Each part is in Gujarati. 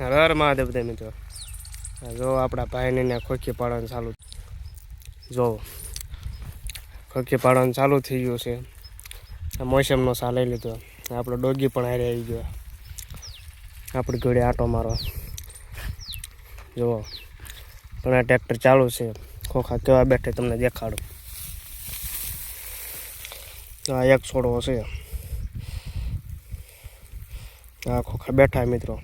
હર મહાદેવ બધા મિત્રો. જો આપણા ભાઈને ને ખોખી પાડવાનું ચાલુ જો, ખોખી પાડવાનું ચાલુ થઈ ગયું છે. મોસમનો સા લઈ લીધો. આપણો ડોગી પણ હારે આવી ગયો. આપણી ઘોડે આટો મારો. જુઓ પણ આ ટ્રેક્ટર ચાલુ છે. ખોખા કેવા બેઠે તમને દેખાડું. આ એક છોડવો છે. આ ખોખા બેઠા મિત્રો.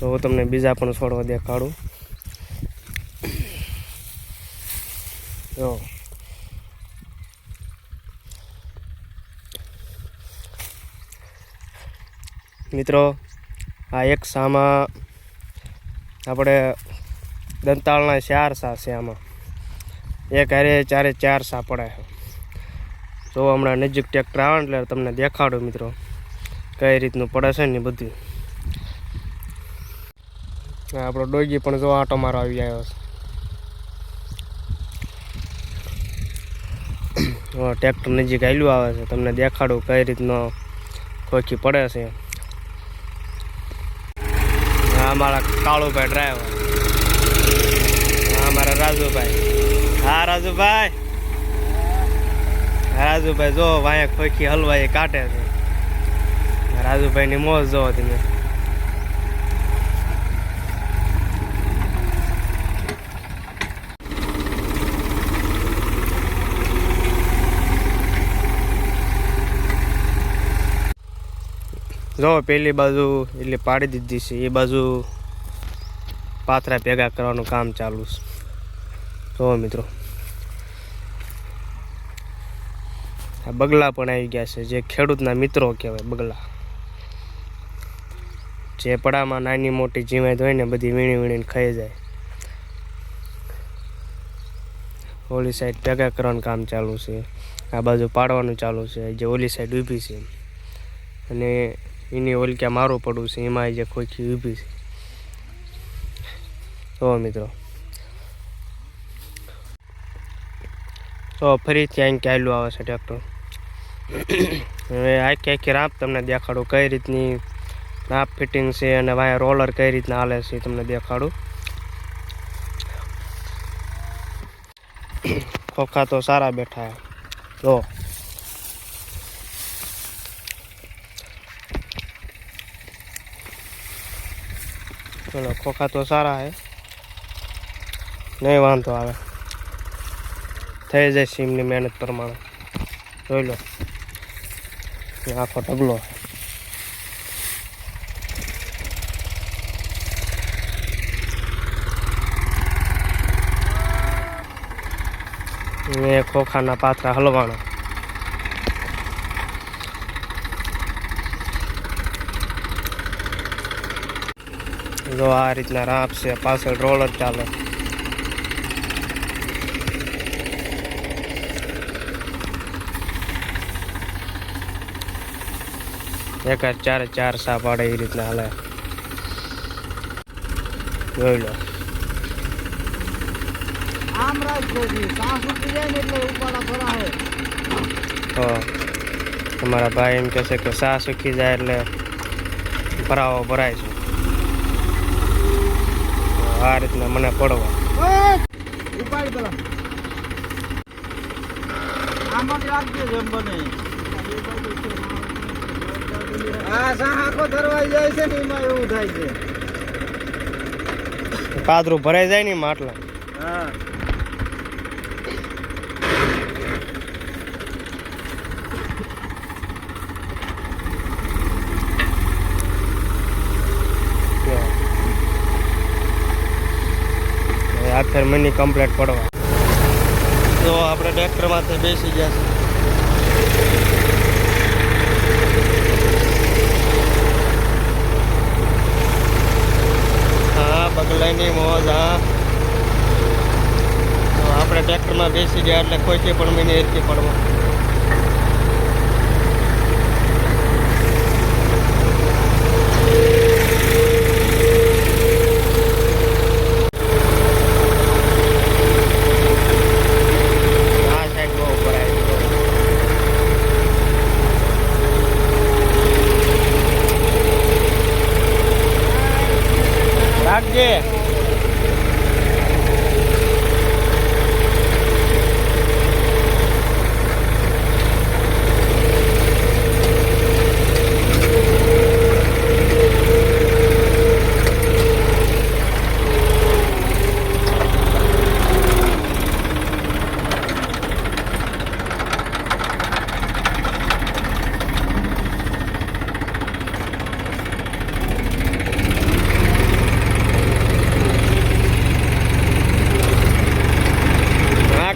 તો હું તમને બીજા પણ છોડવા દેખાડું જો. મિત્રો, આ એક સામાં આપણે દંતાળના ચાર સા છે આમાં. એક હારે ચારે ચાર સા પડે જો હમણાં નજીક ટ્રેક્ટર આવે એટલે તમને દેખાડું મિત્રો, કઈ રીતનું પડે છે ને બધું. આપણો ડોગી પણ જો આટો મારો આવી આવ્યો છે. ટ્રેક્ટર નજીક આવેલું આવે છે, તમને દેખાડું કઈ રીતનો ખોખી પડે છે. આ મારા કાળુભાઈ ડ્રાઈવર હા મારા રાજુભાઈ. હા, રાજુભાઈ. રાજુભાઈ, જો વાયા ખોખી હલવાઈ કાઢે છે. રાજુભાઈની મોજ જોવો તમે. જો, પેલી બાજુ એટલે પાડી દીધી છે, એ બાજુ પાથરા ભેગા કરવાનું કામ ચાલુ છે. જો મિત્રો, આ બગલા પણ આવી ગયા છે, જે ખેડૂતના મિત્રો કહેવાય બગલા. જે પડામાં નાની મોટી જીવાય હોય ને, બધી વીણી વીણીને ખાઈ જાય. ઓલી સાઈડ ભેગા કરવાનું કામ ચાલુ છે. આ બાજુ પાડવાનું ચાલુ છે. જે ઓલી સાઈડ ઊભી છે. અને એની ઓલક્યા મારું પડવું છે એમાં જે ખોખી ઊભી છે. તો મિત્રો. તો ફરીથી અહીં ચાલ્યું આવે છે ટ્રેક્ટર હવે આખી આખી રાપ તમને દેખાડું કઈ રીતની રાપ ફિટિંગ છે અને વાય રોલર કઈ રીતના હાલે છે તમને દેખાડું. ખોખા તો સારા બેઠા જો. ચલો, ખોખા તો સારા હે. નહીં વાંધો આવે. થઈ જાય સીમની મહેનત પ્રમાણે. જોઈ લો. આખો ઢગલો એ ખોખાના પાથરા હલવાના. જો આ રીતના રાપ છે પાછળ રોલર ચાલે. એક ચારે ચાર સા પાડે એ રીતના હાલે. જોઈ લો. તમારા ભાઈ એમ કહેશે કે સાસ સુખી જાય એટલે ભરાવો ભરાય છે. આ રીતના મને પડવા. ઉપાડી પેલા. આમ જ રાખજો જેમ બને. આ આખો ધરવાઈ જાય છે ને એમાં એવું થાય છે પાદરું ભરાઈ જાય ને માટલા હા. હવે આ ફેર મની કમ્પ્લેટ પડવા. તો આપણે ટ્રેક્ટરમાંથી બેસી ગયા છે હા બગલાની મોજ, હા. તો આપણે ટ્રેક્ટરમાં બેસી ગયા એટલે કોઈ પણ એરકી પડવા આ સાઈડ બહુ ભરાય છે. આપજે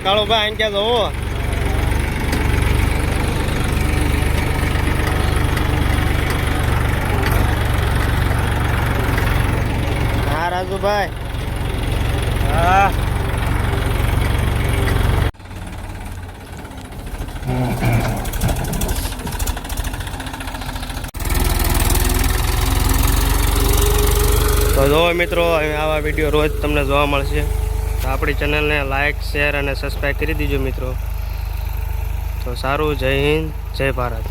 હા કાળુભાઈ અહીં ક્યાં જવો હા રાજુભાઈ. હા. તો જો મિત્રો આવા વીડિયો રોજ તમને જોવા મળશે. તો આપણી ચેનલને લાઇક શેર અને સબસ્ક્રાઈબ કરી દીજો મિત્રો. તો સારું, જય હિન્દ, જય ભારત.